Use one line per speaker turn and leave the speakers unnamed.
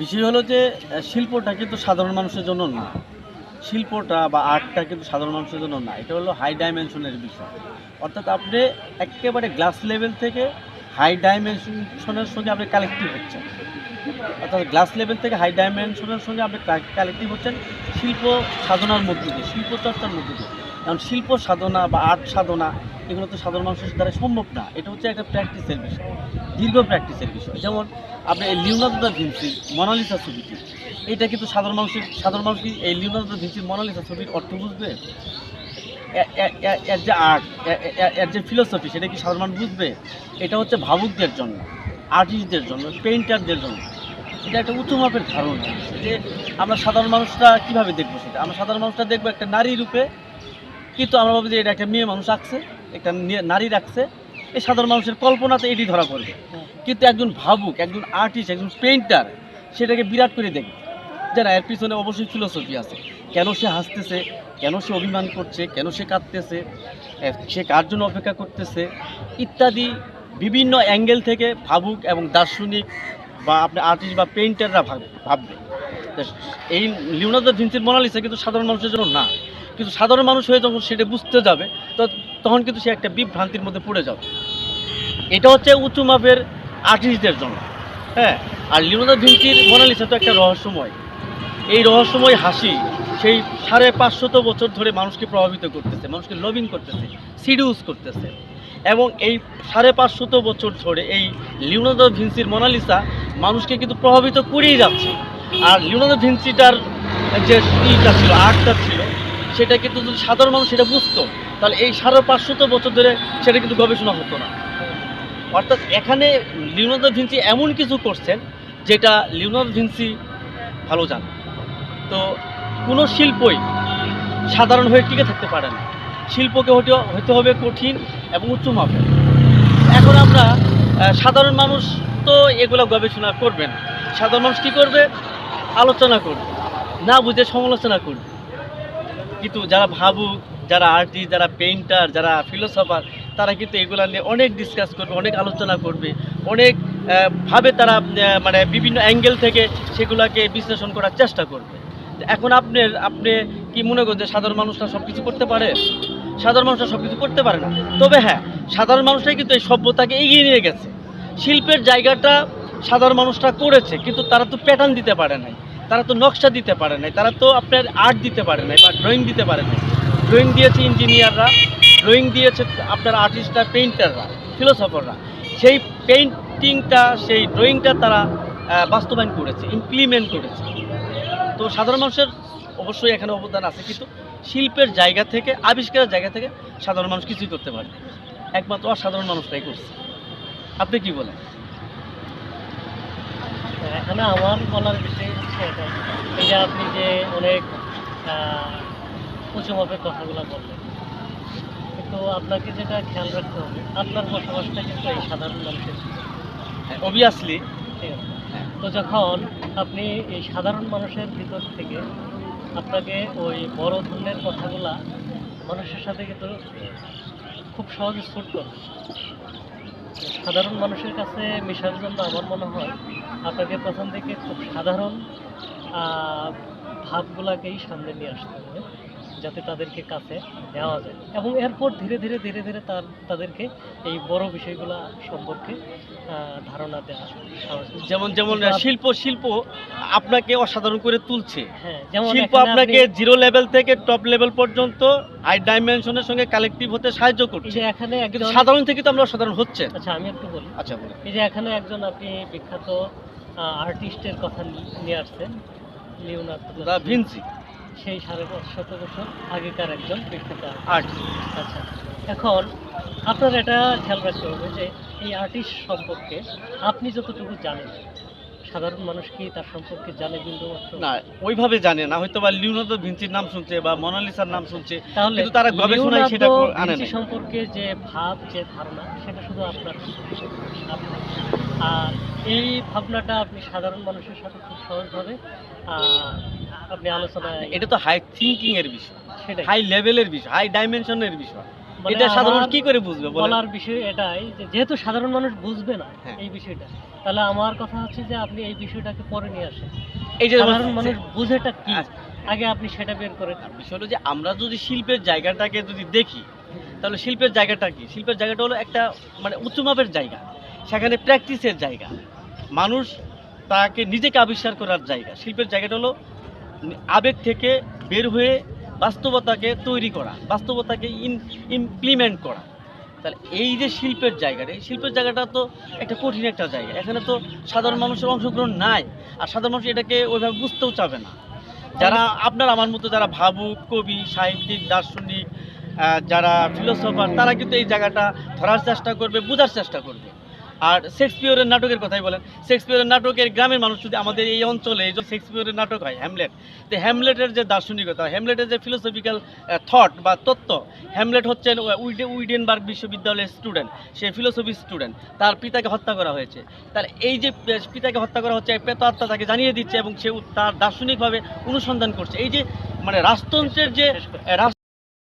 বিষয় হলো যে শিল্পটা কিন্তু সাধারণ মানুষের জন্য না। শিল্পটা বা আর্টটা কিন্তু সাধারণ মানুষের জন্য না। এটা হলো হাই ডাইমেনশনের বিষয়। অর্থাৎ আপনি একেবারে গ্লাস লেভেল থেকে হাই ডাইমেনশনের সঙ্গে আপনি কালেক্টিভ হচ্ছেন। অর্থাৎ গ্লাস লেভেল থেকে হাই ডাইমেনশনের সঙ্গে আপনি কালেক্টিভ হচ্ছেন। শিল্প সাধনার মধ্যে দিয়ে, শিল্প চর্চার মধ্যে দিয়ে। কারণ শিল্প সাধনা বা আর্ট সাধনা, এগুলো তো সাধারণ মানুষের দ্বারা সম্ভব না। এটা হচ্ছে একটা প্র্যাকটিসের বিষয়, দীর্ঘ প্র্যাকটিসের বিষয়। যেমন আপনি এই লিওনার্দো দা মনালিসা ছবিটি, এটা কিন্তু সাধারণ মানুষের, সাধারণ মানুষ কি এই লিওনার্দো দা ভিঞ্চির মনালিসা ছবির অর্থ বুঝবে? এর যে আর্ট এর যে ফিলোসফি সেটা কি সাধারণ মানুষ বুঝবে? এটা হচ্ছে ভাবুকদের জন্য আর্টিস্টদের জন্য পেইন্টারদের জন্য। এটা একটা উচ্চ মাপের ধারণা। যে আমরা সাধারণ মানুষরা কীভাবে দেখব সেটা? আমরা সাধারণ মানুষরা দেখব একটা নারী রূপে কিন্তু আমরা ভাবি যে এটা একটা মেয়ে মানুষ আঁকছে, একটা নারী রাখছে। এই সাধারণ মানুষের কল্পনাতে এটি ধরা পড়বে। কিন্তু একজন ভাবুক, একজন আর্টিস্ট একজন পেইন্টার সেটাকে বিরাট করে দেখবে। যারা এর পিছনে অবশ্যই ফিলোসফি আছে। কেন সে হাসতেছে? কেন সে অভিমান করছে? কেন সে কাঁদতেছে? সে কার জন্য অপেক্ষা করতেছে? ইত্যাদি বিভিন্ন অ্যাঙ্গেল থেকে ভাবুক এবং দার্শনিক বা আপনি আর্টিস্ট বা পেইন্টাররা ভাব- ভাববে। এই লিওনার্দো ভিঞ্চির মোনালিসা কিন্তু সাধারণ মানুষের জন্য না। কিন্তু সাধারণ মানুষ হয়ে যখন সেটা বুঝতে যাবে, তো তখন কিন্তু সে একটা বিভ্রান্তির মধ্যে পড়ে যাবে। এটা হচ্ছে উঁচু মাপের আর্টিস্টদের জন্য। হ্যাঁ আর লিওনার্দো ভিঞ্চির মোনালিসা তো একটা রহস্যময়। এই রহস্যময় হাসি সেই সাড়ে পাঁচশত বছর ধরে মানুষকে প্রভাবিত করতেছে, মানুষকে লবিং করতেছে সিডিউস করতেছে। এবং এই সাড়ে পাঁচশত বছর ধরে এই লিওনার্দো ভিঞ্চির মোনালিসা মানুষকে কিন্তু প্রভাবিত করেই যাচ্ছে। আর লিওনার্দো ভিঞ্চিটার যে ইটা ছিল, আর্টটা ছিল সেটা কিন্তু যদি সাধারণ মানুষ সেটা বুঝতো, তাহলে এই সাড়ে পাঁচশত বছর ধরে সেটা কিন্তু গবেষণা হতো না। অর্থাৎ এখানে লিওনার্দো ভিঞ্চি এমন কিছু করছেন, যেটা লিওনার্দো ভিঞ্চি ভালো জান। তো কোনো শিল্পই সাধারণ হয়ে টিকে থাকতে পারে না। শিল্পকে হতে হতে হবে কঠিন এবং উচ্চ মাপের। এখন আমরা সাধারণ মানুষ তো এগুলো গবেষণা করবেন সাধারণ মানুষ কী করবে? আলোচনা করবে। না বুঝে সমালোচনা করবে। কিন্তু যারা ভাবুক, যারা আর্টিস্ট যারা পেইন্টার যারা ফিলোসফার তারা কিন্তু এগুলো নিয়ে অনেক ডিসকাস করবে, অনেক আলোচনা করবে। অনেক ভাবে তারা মানে বিভিন্ন অ্যাঙ্গেল থেকে সেগুলোকে বিশ্লেষণ করার চেষ্টা করবে। এখন আপনার আপনি কি মনে করেন যে সাধারণ মানুষরা সব কিছু করতে পারে? সাধারণ মানুষরা সব কিছু করতে পারে না। তবে হ্যাঁ সাধারণ মানুষরাই কিন্তু এই সভ্যতাকে এগিয়ে নিয়ে গেছে। শিল্পের জায়গাটা সাধারণ মানুষরা করেছে, কিন্তু তারা তো প্যাটার্ন দিতে পারে নাই। তারা তো নকশা দিতে পারে নাই, তারা তো আপনার আর্ট দিতে পারে নাই বা ড্রয়িং দিতে পারে নাই। ড্রয়িং দিয়েছে ইঞ্জিনিয়াররা ড্রয়িং দিয়েছে আপনার আর্টিস্টরা পেইন্টাররা ফিলোসফাররা সেই পেইন্টিংটা সেই ড্রয়িংটা তারা বাস্তবায়ন করেছে ইমপ্লিমেন্ট করেছে। তো সাধারণ মানুষের অবশ্যই এখানে অবদান আছে, কিন্তু শিল্পের জায়গা থেকে, আবিষ্কারের জায়গা থেকে সাধারণ মানুষ কিছুই করতে পারে। একমাত্র অসাধারণ মানুষটাই করছে। আপনি কি বলেন?
এখানে আমার বলার বিষয় হচ্ছে এটাই এই যে আপনি যে অনেক উঁচু মাপের কথাগুলো বললেন। কিন্তু আপনাকে যেটা খেয়াল রাখতে হবে আপনার বসবাসটা কিন্তু এই সাধারণ মানুষের।
অবভিয়াসলি
ঠিক আছে? তো যখন আপনি এই সাধারণ মানুষের ভিতর থেকে আপনাকে ওই বড় ধরনের কথাগুলা মানুষের সাথে কিন্তু খুব সহজে স্যুট করে। সাধারণ মানুষের কাছে মেশার জন্য আমার মনে হয় আপনাকে প্রথম থেকে খুব সাধারণ ভাবগুলাকেই সামনে নিয়ে আসতে হবে যাতে তাদেরকে কাছে নেওয়া যায়। এবং এরপর ধীরে ধীরে ধীরে ধীরে তার তাদেরকে এই বড় বিষয়গুলা সম্পর্কে ধারণা দেওয়া
যেমন যেমন শিল্প শিল্প আপনাকে অসাধারণ করে তুলছে।
হ্যাঁ
শিল্প আপনাকে জিরো লেভেল থেকে টপ লেভেল পর্যন্ত আই ডাইমেনশনের সঙ্গে কালেক্টিভ হতে সাহায্য করছে।
এখানে
সাধারণ থেকে তো আমরা অসাধারণ হচ্ছে
আচ্ছা আমি একটু বলি।
আচ্ছা বলুন।
এই যে এখানে একজন আপনি বিখ্যাত আর্টিস্টের কথা নিয়ে আসছেন লিওনার্দো
দা ভিনসি
সেই সাড়ে শত বছর আগেকার একজন বিখ্যাত artist।
আর্ট
আচ্ছা এখন আপনার এটা খেয়াল রাখতে হবে যে এই আর্টিস্ট সম্পর্কে আপনি যতটুকু জানেন সাধারণ মানুষ কি তার সম্পর্কে জানে মাত্র
না ওইভাবে জানে না হয়তো বা লিওনার্দো ভিঞ্চির নাম শুনছে বা মোনালিসার নাম শুনছে
তাহলে
কিন্তু তারা গবেষণায় সেটা আনে নাই।
সম্পর্কে যে ভাব যে ধারণা সেটা শুধু আপনার। আর এই ভাবনাটা আপনি সাধারণ মানুষের সাথে খুব সহজভাবে আপনি আলোচনায়
এটা তো হাই থিঙ্কিং এর বিষয় হাই লেভেলের বিষয় হাই ডাইমেনশনের বিষয় এটা সাধারণ মানুষ কি করে বুঝবে
বলার বিষয় এটাই যে যেহেতু সাধারণ মানুষ বুঝবে না
হ্যাঁ।
এই বিষয়টা তাহলে আমার কথা হচ্ছে যে আপনি এই বিষয়টাকে পরে নিয়ে আসেন।
এই যে
সাধারণ মানুষ বুঝেটা কি?
আচ্ছা।
আগে আপনি সেটা বের করে
আর বিষয় হলো যে আমরা যদি শিল্পের জায়গাটাকে যদি দেখি তাহলে শিল্পের জায়গাটা কি? শিল্পের জায়গাটা হলো একটা মানে উচ্চ মাপের জায়গা সেখানে প্র্যাকটিসের জায়গা। মানুষ তাকে নিজেকে আবিষ্কার করার জায়গা। শিল্পের জায়গাটা হলো আবেগ থেকে বের হয়ে বাস্তবতাকে তৈরি করা, বাস্তবতাকে ইন ইমপ্লিমেন্ট করা। তাহলে এই যে শিল্পের জায়গাটা এই শিল্পের জায়গাটা তো একটা কঠিন একটা জায়গা। এখানে তো সাধারণ মানুষের অংশগ্রহণ নাই, আর সাধারণ মানুষ এটাকে ওইভাবে বুঝতেও চাবে না। যারা আপনার আমার মতো যারা ভাবুক, কবি, সাহিত্যিক, দার্শনিক যারা ফিলোসফার তারা কিন্তু এই জায়গাটা ধরার চেষ্টা করবে, বোঝার চেষ্টা করবে। আর শেক্সপিয়রের নাটকের কথাই বলেন, শেক্সপিয়রের নাটকের গ্রামের মানুষ যদি আমাদের এই অঞ্চলে এই যে শেক্সপিয়রের নাটক হয় হ্যামলেট তো হ্যামলেটের যে দার্শনিকতা হ্যামলেটের যে ফিলোসফিক্যাল থট বা তত্ত্ব হ্যামলেট হচ্ছেন উইডে উইডেনবার্গ বিশ্ববিদ্যালয়ের স্টুডেন্ট সে ফিলোসফি স্টুডেন্ট তার পিতাকে হত্যা করা হয়েছে। তার এই যে পিতাকে হত্যা করা হচ্ছে প্রেতাত্মা তাকে জানিয়ে দিচ্ছে এবং সে তার দার্শনিকভাবে অনুসন্ধান করছে। এই যে মানে রাজতন্ত্রের যে